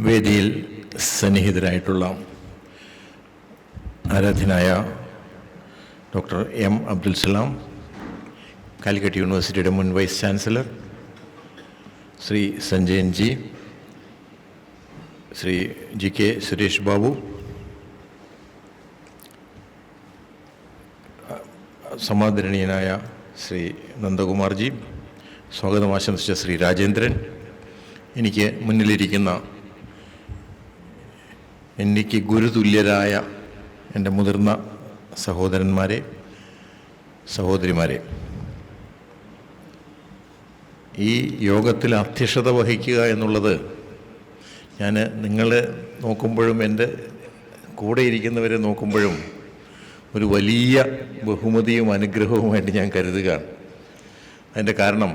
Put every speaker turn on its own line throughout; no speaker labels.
വേദിയിൽ സന്നിഹിതരായിട്ടുള്ള ആരാധ്യനായ ഡോക്ടർ എം അബ്ദുൽ സലാം കാലിക്കറ്റ് യൂണിവേഴ്സിറ്റിയുടെ മുൻ vice chancellor Shri Sanjayan ji Shri G K Suresh Babu സമാദരണീയനായ Shri നന്ദകുമാർജി സ്വാഗതം ആശംസിച്ച ശ്രീ രാജേന്ദ്രൻ എനിക്ക് മുന്നിലിരിക്കുന്ന എനിക്ക് ഗുരുതുല്യരായ എന്റെ മുതിർന്ന സഹോദരന്മാരെ സഹോദരിമാരെ ഈ യോഗത്തിൽ അധ്യക്ഷത വഹിക്കുക എന്നുള്ളത് ഞാൻ നിങ്ങളെ നോക്കുമ്പോഴും എന്റെ കൂടെ ഇരിക്കുന്നവരെ നോക്കുമ്പോഴും ഒരു വലിയ ബഹുമതിയും അനുഗ്രഹവുമായിട്ട് ഞാൻ കരുതുകയാണ്. അതിന്റെ കാരണം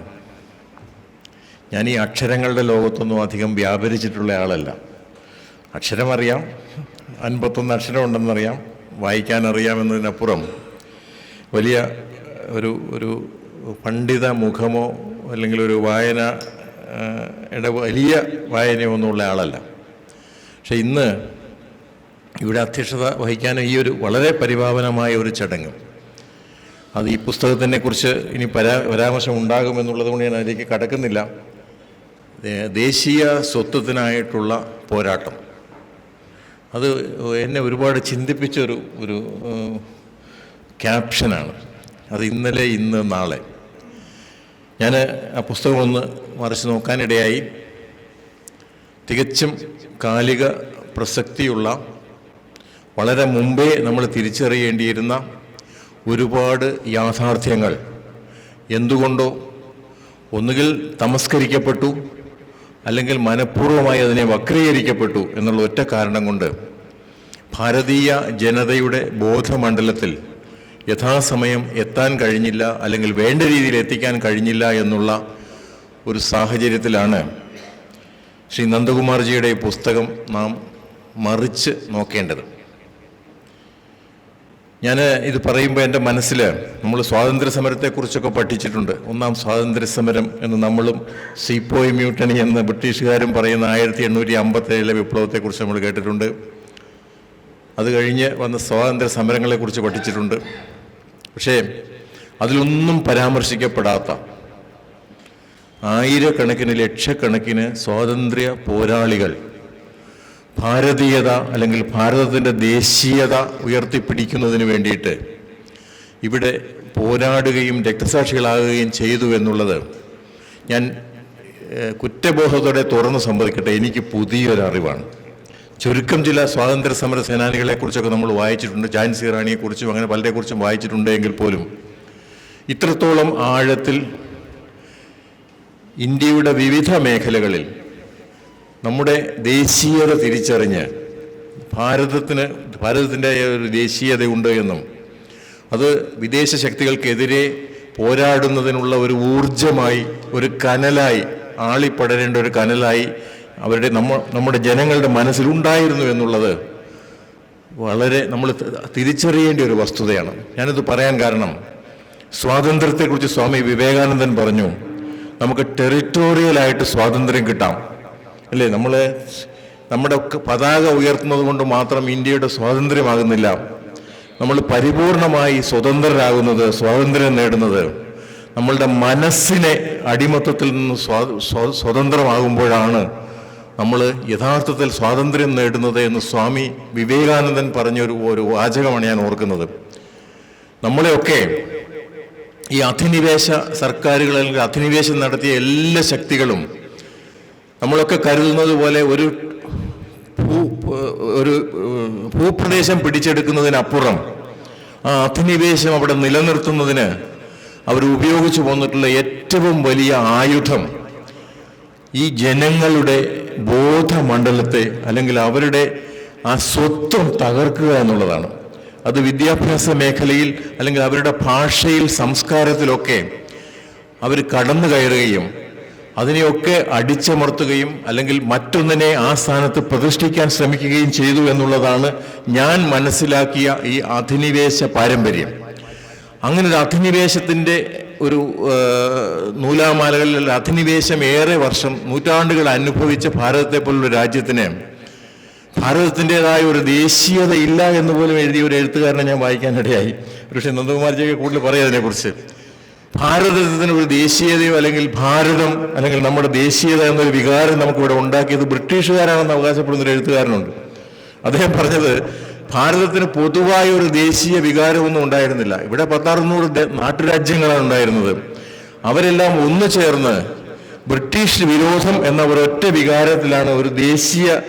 ഞാൻ ഈ അക്ഷരങ്ങളുടെ ലോകത്തൊന്നും അധികം വ്യാപരിച്ചിട്ടുള്ള ആളല്ല. അക്ഷരം അറിയാം അൻപത്തൊന്ന് അക്ഷരം ഉണ്ടെന്നറിയാം വായിക്കാൻ അറിയാമെന്നതിനപ്പുറം വലിയ ഒരു ഒരു പണ്ഡിത മുഖമോ അല്ലെങ്കിൽ ഒരു വായന ഇട വലിയ വായനയോ ഒന്നുമുള്ള ആളല്ല. പക്ഷെ ഇന്ന് ഇവിടെ അധ്യക്ഷത വഹിക്കാൻ ഈ ഒരു വളരെ പരിപാവനമായ ഒരു ചടങ്ങ്. അത് ഈ പുസ്തകത്തിനെ കുറിച്ച് ഇനി പരാ പരാമർശം ഉണ്ടാകുമെന്നുള്ളത് കൊണ്ട് ഞാൻ അതിലേക്ക് കടക്കുന്നില്ല. ദേശീയ സ്വത്വത്തിനായിട്ടുള്ള പോരാട്ടം. അത് എന്നെ ഒരുപാട് ചിന്തിപ്പിച്ചൊരു ഒരു ഒരു ക്യാപ്ഷനാണ്. അത് ഇന്നലെ ഇന്ന് നാളെ. ഞാൻ ആ പുസ്തകം ഒന്ന് മറിച്ച് നോക്കാനിടയായി. തികച്ചും കാലിക പ്രസക്തിയുള്ള വളരെ മുമ്പേ നമ്മൾ തിരിച്ചറിയേണ്ടിയിരുന്ന ഒരുപാട് യാഥാർത്ഥ്യങ്ങൾ. എന്തുകൊണ്ടോ ഒന്നുകിൽ തമസ്കരിക്കപ്പെട്ടു അല്ലെങ്കിൽ മനഃപൂർവമായി അതിനെ വക്രീകരിക്കപ്പെട്ടു എന്നുള്ള ഒറ്റ കാരണം കൊണ്ട് ഭാരതീയ ജനതയുടെ ബോധമണ്ഡലത്തിൽ യഥാസമയം എത്താൻ കഴിഞ്ഞില്ല അല്ലെങ്കിൽ വേണ്ട രീതിയിൽ എത്തിക്കാൻ കഴിഞ്ഞില്ല എന്നുള്ള ഒരു സാഹചര്യത്തിലാണ് ശ്രീ നന്ദകുമാർജിയുടെ പുസ്തകം നാം മറിച്ച് നോക്കേണ്ടത്. ഞാൻ ഇത് പറയുമ്പോൾ എന്റെ മനസ്സിൽ നമ്മൾ സ്വാതന്ത്ര്യ സമരത്തെക്കുറിച്ചൊക്കെ പഠിച്ചിട്ടുണ്ട്. ഒന്നാം സ്വാതന്ത്ര്യ സമരം എന്ന് നമ്മളും സീപ്പോയ് മ്യൂട്ടണി എന്ന് ബ്രിട്ടീഷുകാരും പറയുന്ന ആയിരത്തി എണ്ണൂറ്റി അമ്പത്തേഴിലെ വിപ്ലവത്തെക്കുറിച്ച് നമ്മൾ കേട്ടിട്ടുണ്ട്. അത് കഴിഞ്ഞ് വന്ന സ്വാതന്ത്ര്യ സമരങ്ങളെക്കുറിച്ച് പഠിച്ചിട്ടുണ്ട്. പക്ഷേ അതിലൊന്നും പരാമർശിക്കപ്പെടാത്ത ആയിരക്കണക്കിന് ലക്ഷക്കണക്കിന് സ്വാതന്ത്ര്യ പോരാളികൾ ഭാരതീയത അല്ലെങ്കിൽ ഭാരതത്തിന്റെ ദേശീയത ഉയർത്തിപ്പിടിക്കുന്നതിന് വേണ്ടിയിട്ട് ഇവിടെ പോരാടുകയും രക്തസാക്ഷികളാകുകയും ചെയ്തു എന്നുള്ളത് ഞാൻ കുറ്റബോധത്തോടെ തുറന്ന് സമ്മതിക്കട്ടെ. എനിക്ക് പുതിയൊരറിവാണ്. ചുരുക്കം ചില സ്വാതന്ത്ര്യ സമര സേനാനികളെ കുറിച്ചൊക്കെ നമ്മൾ വായിച്ചിട്ടുണ്ട്. ഝാൻസി റാണിയെക്കുറിച്ചും അങ്ങനെ പലരെക്കുറിച്ചും വായിച്ചിട്ടുണ്ട് എങ്കിൽ പോലും. ഇത്രത്തോളം ആഴത്തിൽ ഇന്ത്യയുടെ വിവിധ മേഖലകളിൽ നമ്മുടെ ദേശീയത തിരിച്ചറിഞ്ഞ് ഭാരതത്തിന് ഭാരതത്തിന്റെ ഒരു ദേശീയതയുണ്ട് എന്നും അത് വിദേശ ശക്തികൾക്കെതിരെ പോരാടുന്നതിനുള്ള ഒരു ഊർജമായി ഒരു കനലായി ആളിപ്പടരേണ്ട ഒരു കനലായി അവരുടെ നമ്മ നമ്മുടെ ജനങ്ങളുടെ മനസ്സിലുണ്ടായിരുന്നു എന്നുള്ളത് വളരെ നമ്മൾ തിരിച്ചറിയേണ്ട ഒരു വസ്തുതയാണ്. ഞാനിത് പറയാൻ കാരണം സ്വാതന്ത്ര്യത്തെക്കുറിച്ച് സ്വാമി വിവേകാനന്ദൻ പറഞ്ഞു നമുക്ക് ടെറിറ്റോറിയലായിട്ട് സ്വാതന്ത്ര്യം കിട്ടാം. അല്ലേ? നമ്മൾ നമ്മുടെ പതാക ഉയർത്തുന്നത് കൊണ്ട് മാത്രം ഇന്ത്യയുടെ സ്വാതന്ത്ര്യമാകുന്നില്ല. നമ്മൾ പരിപൂർണമായി സ്വതന്ത്രരാകുന്നത് സ്വാതന്ത്ര്യം നേടുന്നത് നമ്മളുടെ മനസ്സിനെ അടിമത്തത്തിൽ നിന്ന് സ്വാ സ്വ- സ്വതന്ത്രമാകുമ്പോഴാണ്. നമ്മൾ യഥാർത്ഥത്തിൽ സ്വാതന്ത്ര്യം നേടുന്നത് എന്ന് സ്വാമി വിവേകാനന്ദൻ പറഞ്ഞൊരു ഒരു വാചകമാണ് ഞാൻ ഓർക്കുന്നത്. നമ്മളെയൊക്കെ ഈ അധിനിവേശ സർക്കാരുകൾ അല്ലെങ്കിൽ അധിനിവേശം നടത്തിയ എല്ലാ ശക്തികളും നമ്മളൊക്കെ കരുതുന്നത് പോലെ ഒരു ഭൂ ഒരു ഭൂപ്രദേശം പിടിച്ചെടുക്കുന്നതിനപ്പുറം ആ അധിനിവേശം അവിടെ നിലനിർത്തുന്നതിന് അവർ ഉപയോഗിച്ചു പോന്നിട്ടുള്ള ഏറ്റവും വലിയ ആയുധം ഈ ജനങ്ങളുടെ ബോധമണ്ഡലത്തെ അല്ലെങ്കിൽ അവരുടെ ആ സ്വത്വം തകർക്കുക എന്നുള്ളതാണ്. അത് വിദ്യാഭ്യാസ മേഖലയിൽ അല്ലെങ്കിൽ അവരുടെ ഭാഷയിൽ സംസ്കാരത്തിലൊക്കെ അവർ കടന്നു കയറുകയും അതിനെയൊക്കെ അടിച്ചമർത്തുകയും അല്ലെങ്കിൽ മറ്റൊന്നിനെ ആ സ്ഥാനത്ത് പ്രതിഷ്ഠിക്കാൻ ശ്രമിക്കുകയും ചെയ്തു എന്നുള്ളതാണ് ഞാൻ മനസ്സിലാക്കിയ ഈ അധിനിവേശ പാരമ്പര്യം. അങ്ങനെ ഒരു അധിനിവേശത്തിന്റെ ഒരു നൂലാമാലകളിൽ അധിനിവേശം ഏറെ വർഷം നൂറ്റാണ്ടുകൾ അനുഭവിച്ച ഭാരതത്തെ പോലുള്ള രാജ്യത്തിന് ഭാരതത്തിന്റെതായ ഒരു ദേശീയത ഇല്ല എന്ന് പോലും എഴുതിയ ഒരു എഴുത്തുകാരനെ ഞാൻ വായിക്കാനിടയായി പക്ഷേ നന്ദകുമാർജിയൊക്കെ കൂടുതൽ പറയാം അതിനെക്കുറിച്ച്. ഭാരതത്തിന് ഒരു ദേശീയതയോ അല്ലെങ്കിൽ ഭാരതം അല്ലെങ്കിൽ നമ്മുടെ ദേശീയത എന്നൊരു വികാരം നമുക്കിവിടെ ഉണ്ടാക്കിയത് ബ്രിട്ടീഷുകാരാണെന്ന് അവകാശപ്പെടുന്ന ഒരു എഴുത്തുകാരനുണ്ട്. അദ്ദേഹം പറഞ്ഞത് ഭാരതത്തിന് പൊതുവായ ഒരു ദേശീയ വികാരമൊന്നും ഉണ്ടായിരുന്നില്ല. ഇവിടെ പത്താറുന്നൂറ് നാട്ടുരാജ്യങ്ങളാണ് ഉണ്ടായിരുന്നത്. അവരെല്ലാം ഒന്നു ചേർന്ന് ബ്രിട്ടീഷ് വിരോധം എന്ന ഒരൊറ്റ വികാരത്തിലാണ് ഒരു ദേശീയ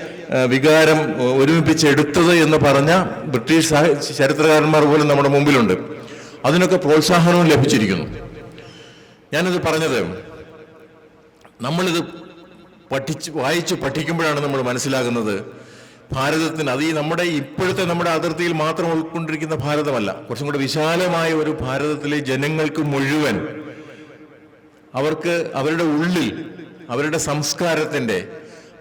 വികാരം ഒരുമിപ്പിച്ചെടുത്തത് എന്ന് പറഞ്ഞ ബ്രിട്ടീഷ് ചരിത്രകാരന്മാർ പോലും നമ്മുടെ മുമ്പിലുണ്ട്. അതിനൊക്കെ പ്രോത്സാഹനവും ലഭിച്ചിരിക്കുന്നു. ഞാനത് പറഞ്ഞത് നമ്മളിത് പഠിച്ച് വായിച്ച് പഠിക്കുമ്പോഴാണ് നമ്മൾ മനസ്സിലാകുന്നത് ഭാരതത്തിന് അത് ഈ നമ്മുടെ ഇപ്പോഴത്തെ നമ്മുടെ അതിർത്തിയിൽ മാത്രം ഉൾക്കൊണ്ടിരിക്കുന്ന ഭാരതമല്ല കുറച്ചും കൂടെ വിശാലമായ ഒരു ഭാരതത്തിലെ ജനങ്ങൾക്ക് മുഴുവൻ അവർക്ക് അവരുടെ ഉള്ളിൽ അവരുടെ സംസ്കാരത്തിന്റെ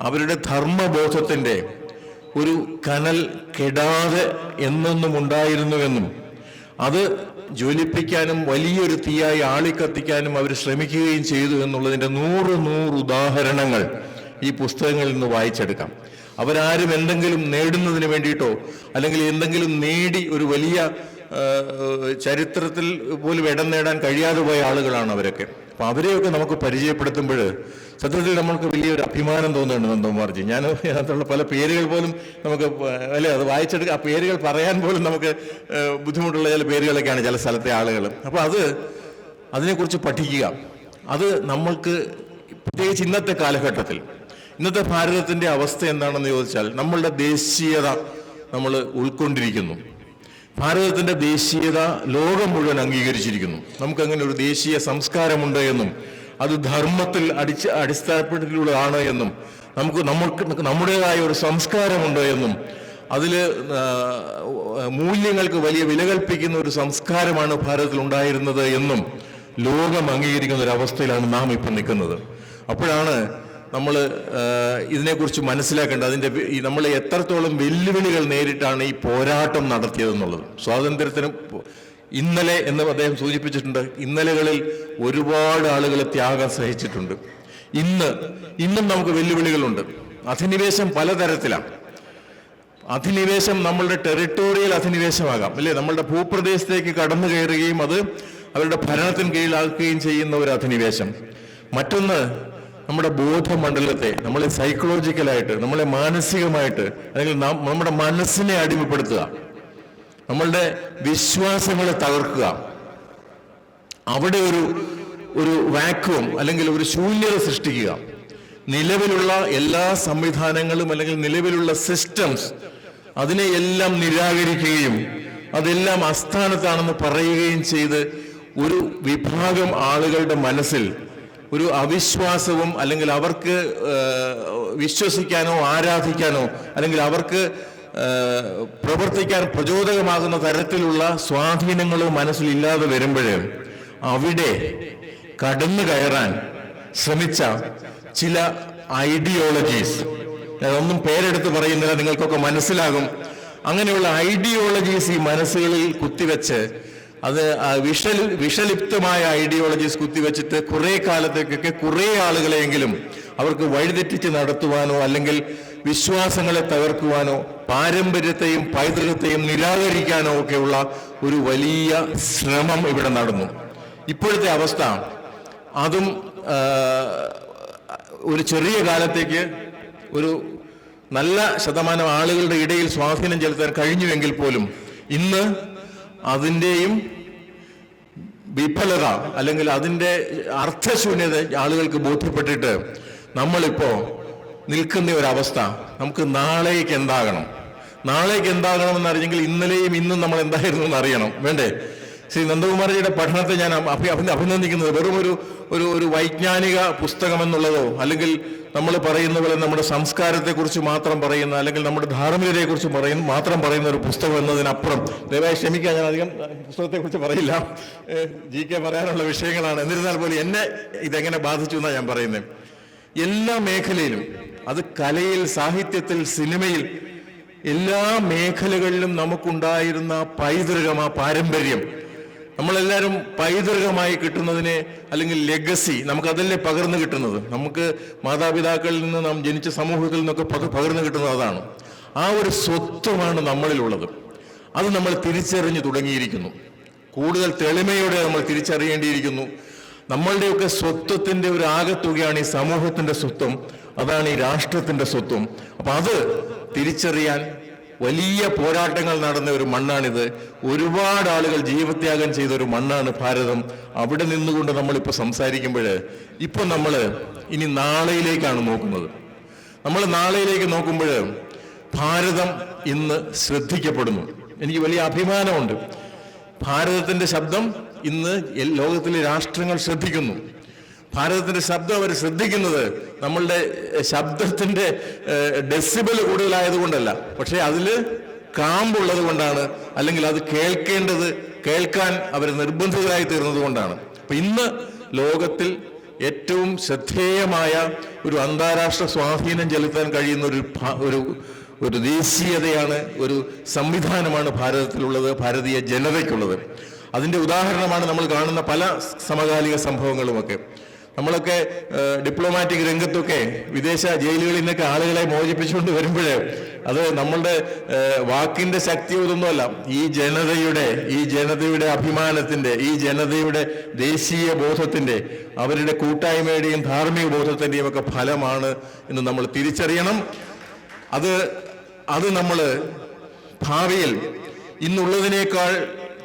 അവരുടെ ധർമ്മബോധത്തിന്റെ ഒരു കനൽ കെടാതെ എന്നൊന്നും ഉണ്ടായിരുന്നുവെന്നും അത് ജ്വലിപ്പിക്കാനും വലിയൊരു തീയായി ആളിക്കത്തിക്കാനും അവർ ശ്രമിക്കുകയും ചെയ്തു എന്നുള്ളതിന്റെ നൂറ് നൂറ് ഉദാഹരണങ്ങൾ ഈ പുസ്തകങ്ങളിൽ നിന്ന് വായിച്ചെടുക്കാം. അവരാരും എന്തെങ്കിലും നേടുന്നതിന് വേണ്ടിയിട്ടോ അല്ലെങ്കിൽ എന്തെങ്കിലും നേടി ഒരു വലിയ ചരിത്രത്തിൽ പോലും ഇടം നേടാൻ കഴിയാതെ പോയ ആളുകളാണ് അവരൊക്കെ. അപ്പൊ അവരെയൊക്കെ നമുക്ക് പരിചയപ്പെടുത്തുമ്പോൾ സത്യത്തിൽ നമ്മൾക്ക് വലിയൊരു അഭിമാനം തോന്നുന്നുണ്ട് നന്ദകുമാർജി. ഞാൻ അതിനകത്തുള്ള പല പേരുകൾ പോലും നമുക്ക് അല്ലെ അത് വായിച്ചെടുക്കുക ആ പേരുകൾ പറയാൻ പോലും നമുക്ക് ബുദ്ധിമുട്ടുള്ള ചില പേരുകളൊക്കെയാണ് ചില സ്ഥലത്തെ ആളുകൾ. അപ്പോൾ അത് അതിനെക്കുറിച്ച് പഠിക്കുക. അത് നമ്മൾക്ക് പ്രത്യേകിച്ച് ഇന്നത്തെ കാലഘട്ടത്തിൽ ഇന്നത്തെ ഭാരതത്തിന്റെ അവസ്ഥ എന്താണെന്ന് ചോദിച്ചാൽ നമ്മളുടെ ദേശീയത നമ്മൾ ഉൾക്കൊണ്ടിരിക്കുന്നു. ഭാരതത്തിന്റെ ദേശീയത ലോകം മുഴുവൻ അംഗീകരിച്ചിരിക്കുന്നു. നമുക്കങ്ങനെ ഒരു ദേശീയ സംസ്കാരമുണ്ട് എന്നും അത് ധർമ്മത്തിൽ അടിച്ച് അടിസ്ഥാനപ്പെട്ടിട്ടുള്ളതാണ് എന്നും നമുക്ക് നമുക്ക് നമ്മുടേതായ ഒരു സംസ്കാരമുണ്ട് എന്നും അതിൽ മൂല്യങ്ങൾക്ക് വലിയ വില കൽപ്പിക്കുന്ന ഒരു സംസ്കാരമാണ് ഭാരതത്തിൽ ഉണ്ടായിരുന്നത് എന്നും ലോകം അംഗീകരിക്കുന്ന ഒരു അവസ്ഥയിലാണ് നാം ഇപ്പം നിൽക്കുന്നത്. അപ്പോഴാണ് നമ്മൾ ഇതിനെക്കുറിച്ച് മനസ്സിലാക്കേണ്ടത് അതിന്റെ നമ്മൾ എത്രത്തോളം വെല്ലുവിളികൾ നേരിട്ടാണ് ഈ പോരാട്ടം നടത്തിയതെന്നുള്ളത്. സ്വാതന്ത്ര്യത്തിന് ഇന്നലെ എന്ന് അദ്ദേഹം സൂചിപ്പിച്ചിട്ടുണ്ട് ഇന്നലകളിൽ ഒരുപാട് ആളുകൾ ത്യാഗം സഹിച്ചിട്ടുണ്ട്. ഇന്ന് ഇന്നും നമുക്ക് വെല്ലുവിളികളുണ്ട്. അധിനിവേശം പലതരത്തിലാണ്. അധിനിവേശം നമ്മളുടെ ടെറിട്ടോറിയൽ അധിനിവേശമാകാം അല്ലേ? നമ്മളുടെ ഭൂപ്രദേശത്തേക്ക് കടന്നു കയറുകയും അത് അവരുടെ ഭരണത്തിന് കീഴിലാക്കുകയും ചെയ്യുന്ന ഒരു അധിനിവേശം. മറ്റൊന്ന് നമ്മുടെ ബോധമണ്ഡലത്തെ നമ്മളെ സൈക്കോളജിക്കലായിട്ട് നമ്മളെ മാനസികമായിട്ട് അല്ലെങ്കിൽ നമ്മുടെ മനസ്സിനെ അടിമപ്പെടുത്തുക. നമ്മളുടെ വിശ്വാസങ്ങളെ തകർക്കുക. അവിടെ ഒരു ഒരു വാക്വം അല്ലെങ്കിൽ ഒരു ശൂന്യത സൃഷ്ടിക്കുക. നിലവിലുള്ള എല്ലാ സംവിധാനങ്ങളും അല്ലെങ്കിൽ നിലവിലുള്ള സിസ്റ്റംസ് അതിനെ എല്ലാം നിരാകരിക്കുകയും അതെല്ലാം അസ്ഥാനത്താണെന്ന് പറയുകയും ചെയ്ത് ഒരു വിഭാഗം ആളുകളുടെ മനസ്സിൽ ഒരു അവിശ്വാസവും അല്ലെങ്കിൽ അവർക്ക് വിശ്വസിക്കാനോ ആരാധിക്കാനോ അല്ലെങ്കിൽ അവർക്ക് പ്രവർത്തിക്കാൻ പ്രചോദകമാകുന്ന തരത്തിലുള്ള സ്വാധീനങ്ങളോ മനസ്സിലില്ലാതെ വരുമ്പോൾ അവിടെ കടന്നു കയറാൻ ശ്രമിച്ച ചില ഐഡിയോളജീസ് ഒന്നും പേരെടുത്ത് പറയുന്നില്ല നിങ്ങൾക്കൊക്കെ മനസ്സിലാകും. അങ്ങനെയുള്ള ഐഡിയോളജീസ് ഈ മനസ്സുകളിൽ കുത്തിവെച്ച് അത് വിഷ വിഷലിപ്തമായ ഐഡിയോളജീസ് കുത്തിവെച്ചിട്ട് കുറെ കാലത്തേക്കൊക്കെ കുറെ ആളുകളെയെങ്കിലും അവർക്ക് വഴിതെറ്റിച്ച് നടത്തുവാനോ അല്ലെങ്കിൽ വിശ്വാസങ്ങളെ തകർക്കുവാനോ പാരമ്പര്യത്തെയും പൈതൃകത്തെയും നിരാകരിക്കാനോ ഒക്കെയുള്ള ഒരു വലിയ ശ്രമം ഇവിടെ നടന്നു. ഇപ്പോഴത്തെ അവസ്ഥ അതും ഒരു ചെറിയ കാലത്തേക്ക് ഒരു നല്ല ശതമാനം ആളുകളുടെ ഇടയിൽ സ്വാധീനം ചെലുത്താൻ കഴിഞ്ഞുവെങ്കിൽ പോലും ഇന്ന് അതിന്റെയും വിഫലത അല്ലെങ്കിൽ അതിന്റെ അർത്ഥശൂന്യത ആളുകൾക്ക് ബോധ്യപ്പെട്ടിട്ട് നമ്മളിപ്പോൾ നിൽക്കുന്ന ഒരവസ്ഥ നമുക്ക് നാളേക്ക് എന്താകണം? നാളേക്ക് എന്താകണമെന്ന് അറിഞ്ഞെങ്കിൽ ഇന്നലെയും ഇന്നും നമ്മൾ എന്തായിരുന്നു എന്ന് അറിയണം. വേണ്ടേ? ശ്രീ നന്ദകുമാർജിയുടെ പഠനത്തെ ഞാൻ അഭി അഭി- അഭിനന്ദിക്കുന്നത് വെറും ഒരു ഒരു ഒരു വൈജ്ഞാനിക പുസ്തകം എന്നുള്ളതോ അല്ലെങ്കിൽ നമ്മൾ പറയുന്ന പോലെ നമ്മുടെ സംസ്കാരത്തെക്കുറിച്ച് മാത്രം പറയുന്ന അല്ലെങ്കിൽ നമ്മുടെ ധാർമ്മികതയെക്കുറിച്ച് പറയുന്ന മാത്രം പറയുന്ന ഒരു പുസ്തകം എന്നതിനപ്പുറം. ദയവായി ക്ഷമിക്കാൻ ഞാൻ അധികം പുസ്തകത്തെക്കുറിച്ച് പറയില്ല. ജി കെ പറയാനുള്ള വിഷയങ്ങളാണ്. എന്നിരുന്നാൽ പോലും എന്നെ ഇതെങ്ങനെ ബാധിച്ചു എന്നാണ് ഞാൻ പറയുന്നത് എല്ലാ മേഖലയിലും അത് കലയിൽ സാഹിത്യത്തിൽ സിനിമയിൽ എല്ലാ മേഖലകളിലും നമുക്കുണ്ടായിരുന്ന പൈതൃകം ആ പാരമ്പര്യം നമ്മളെല്ലാവരും പൈതൃകമായി കിട്ടുന്നതിനെ അല്ലെങ്കിൽ ലെഗസി നമുക്ക് അതല്ലേ പകർന്നു കിട്ടുന്നത്? നമുക്ക് മാതാപിതാക്കളിൽ നിന്ന് നാം ജനിച്ച സമൂഹത്തിൽ നിന്നൊക്കെ പക- പകർന്നു കിട്ടുന്നത് അതാണ്. ആ ഒരു സ്വത്വമാണ് നമ്മളിലുള്ളത്. അത് നമ്മൾ തിരിച്ചറിഞ്ഞു തുടങ്ങിയിരിക്കുന്നു. കൂടുതൽ തെളിമയോടെ നമ്മൾ തിരിച്ചറിയേണ്ടിയിരിക്കുന്നു. നമ്മളുടെയൊക്കെ സ്വത്വത്തിന്റെ ഒരു ആകത്തുകയാണ് ഈ സമൂഹത്തിന്റെ സ്വത്വം. അതാണ് ഈ രാഷ്ട്രത്തിന്റെ സ്വത്വം. അപ്പം അത് തിരിച്ചറിയാൻ വലിയ പോരാട്ടങ്ങൾ നടന്ന ഒരു മണ്ണാണിത്. ഒരുപാട് ആളുകൾ ജീവത്യാഗം ചെയ്ത ഒരു മണ്ണാണ് ഭാരതം. അവിടെ നിന്നുകൊണ്ട് നമ്മളിപ്പോൾ സംസാരിക്കുമ്പോൾ ഇപ്പൊ നമ്മൾ ഇനി നാളെയിലേക്കാണ് നോക്കുന്നത്. നമ്മൾ നാളെയിലേക്ക് നോക്കുമ്പോൾ ഭാരതം ഇന്ന് ശ്രദ്ധിക്കപ്പെടുന്നു. എനിക്ക് വലിയ അഭിമാനമുണ്ട്. ഭാരതത്തിന്റെ ശബ്ദം ഇന്ന് ലോകത്തിലെ രാഷ്ട്രങ്ങൾ ശ്രദ്ധിക്കുന്നു. ഭാരതത്തിന്റെ ശബ്ദം അവർ ശ്രദ്ധിക്കുന്നത് നമ്മളുടെ ശബ്ദത്തിന്റെ ഡെസിബൽ കൂടുതലായതുകൊണ്ടല്ല. പക്ഷേ അതിൽ കാമ്പുള്ളത് കൊണ്ടാണ് അല്ലെങ്കിൽ അത് കേൾക്കേണ്ടത് കേൾക്കാൻ അവർ നിർബന്ധിതരായി തീർന്നത് കൊണ്ടാണ്. അപ്പൊ ഇന്ന് ലോകത്തിൽ ഏറ്റവും ശ്രദ്ധേയമായ ഒരു അന്താരാഷ്ട്ര സ്വാധീനം ചെലുത്താൻ കഴിയുന്ന ഒരു ഒരു ഒരു ദേശീയതയാണ് ഒരു സംവിധാനമാണ് ഭാരതത്തിലുള്ളത് ഭാരതീയ ജനതയ്ക്കുള്ളത്. അതിന്റെ ഉദാഹരണമാണ് നമ്മൾ കാണുന്ന പല സമകാലിക സംഭവങ്ങളുമൊക്കെ. നമ്മളൊക്കെ ഡിപ്ലോമാറ്റിക് രംഗത്തൊക്കെ വിദേശ ജയിലുകളിൽ നിന്നൊക്കെ ആളുകളെ മോചിപ്പിച്ചുകൊണ്ട് വരുമ്പോൾ അത് നമ്മളുടെ വാക്കിന്റെ ശക്തി ഒന്നുമല്ല ഈ ജനതയുടെ ഈ ജനതയുടെ അഭിമാനത്തിന്റെ ഈ ജനതയുടെ ദേശീയ ബോധത്തിന്റെ അവരുടെ കൂട്ടായ്മയുടെയും ധാർമ്മിക ബോധത്തിന്റെയും ഒക്കെ ഫലമാണ് എന്ന് നമ്മൾ തിരിച്ചറിയണം. അത് അത് നമ്മൾ ഭാവിയിൽ ഇന്നുള്ളതിനേക്കാൾ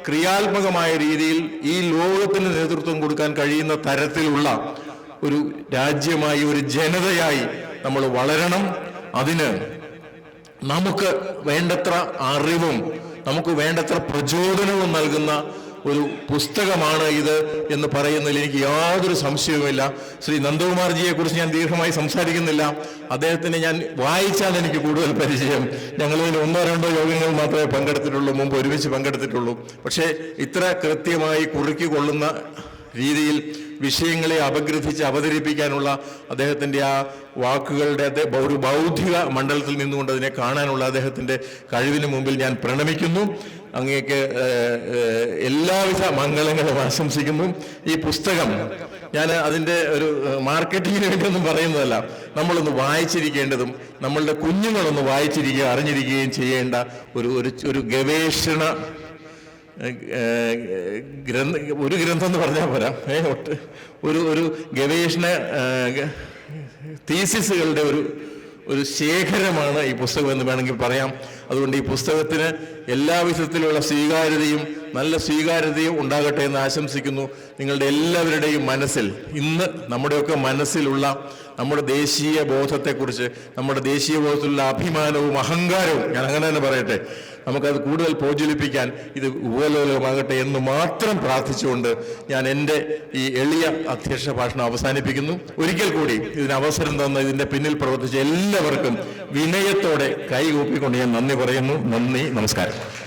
ക്രിയാത്മകമായ രീതിയിൽ ഈ ലോകത്തിന് നേതൃത്വം കൊടുക്കാൻ കഴിയുന്ന തരത്തിലുള്ള ഒരു രാജ്യമായി ഒരു ജനതയായി നമ്മൾ വളരണം. അതിന് നമുക്ക് വേണ്ടത്ര അറിവും നമുക്ക് വേണ്ടത്ര പ്രചോദനവും നൽകുന്ന ഒരു പുസ്തകമാണ് ഇത് എന്ന് പറയുന്നതിൽ എനിക്ക് യാതൊരു സംശയവുമില്ല. ശ്രീ നന്ദകുമാർജിയെ കുറിച്ച് ഞാൻ ദീർഘമായി സംസാരിക്കുന്നില്ല. അദ്ദേഹത്തിനെ ഞാൻ വായിച്ചാൽ എനിക്ക് കൂടുതൽ പരിചയം. ഞങ്ങളിതിന് ഒന്നോ രണ്ടോ യോഗങ്ങൾ മാത്രമേ പങ്കെടുത്തിട്ടുള്ളൂ മുമ്പ് ഒരുമിച്ച് പങ്കെടുത്തിട്ടുള്ളൂ. പക്ഷേ ഇത്ര കൃത്യമായി കുറുക്കി കൊള്ളുന്ന രീതിയിൽ വിഷയങ്ങളെ അപഗ്രഥിച്ച് അവതരിപ്പിക്കാനുള്ള അദ്ദേഹത്തിന്റെ ആ വാക്കുകളുടെ ഒരു ബൗദ്ധിക മണ്ഡലത്തിൽ നിന്നുകൊണ്ട് അതിനെ കാണാനുള്ള അദ്ദേഹത്തിന്റെ കഴിവിന് മുമ്പിൽ ഞാൻ പ്രണമിക്കുന്നു. അങ്ങേക്ക് എല്ലാവിധ മംഗളങ്ങളും ആശംസിക്കുന്നു. ഈ പുസ്തകം ഞാൻ അതിന്റെ ഒരു മാർക്കറ്റിങ്ങിന് വേണ്ടിയൊന്നും പറയുന്നതല്ല. നമ്മളൊന്ന് വായിച്ചിരിക്കേണ്ടതും നമ്മളുടെ കുഞ്ഞുങ്ങളൊന്ന് വായിച്ചിരിക്കുക അറിഞ്ഞിരിക്കുകയും ചെയ്യേണ്ട ഒരു ഒരു ഗവേഷണ ഗ്രന്ഥ ഒരു ഗ്രന്ഥം എന്ന് പറഞ്ഞാൽ പോരാ. ഒരു ഒരു ഗവേഷണ തീസിസുകളുടെ ഒരു ഒരു ശേഖരമാണ് ഈ പുസ്തകം എന്ന് വേണമെങ്കിൽ പറയാം. അതുകൊണ്ട് ഈ പുസ്തകത്തിന് എല്ലാവിധത്തിലുള്ള സ്വീകാര്യതയും നല്ല സ്വീകാര്യതയും ഉണ്ടാകട്ടെ എന്ന് ആശംസിക്കുന്നു. നിങ്ങളുടെ എല്ലാവരുടെയും മനസ്സിൽ ഇന്ന് നമ്മുടെയൊക്കെ മനസ്സിലുള്ള നമ്മുടെ ദേശീയ ബോധത്തെക്കുറിച്ച് നമ്മുടെ ദേശീയ ബോധത്തിലുള്ള അഭിമാനവും അഹങ്കാരവും ഞാൻ അങ്ങനെ തന്നെ പറയട്ടെ നമുക്കത് കൂടുതൽ പ്രോജ്വലിപ്പിക്കാൻ ഇത് ഉപലോകമാകട്ടെ എന്ന് മാത്രം പ്രാർത്ഥിച്ചുകൊണ്ട് ഞാൻ എന്റെ ഈ എളിയ അധ്യക്ഷ ഭാഷണം അവസാനിപ്പിക്കുന്നു. ഒരിക്കൽ കൂടി ഇതിന് അവസരം തന്ന ഇതിന്റെ പിന്നിൽ പ്രവർത്തിച്ച എല്ലാവർക്കും വിനയത്തോടെ കൈകൂപ്പിക്കൊണ്ട് ഞാൻ നന്ദി പറയുന്നു. നന്ദി നമസ്കാരം.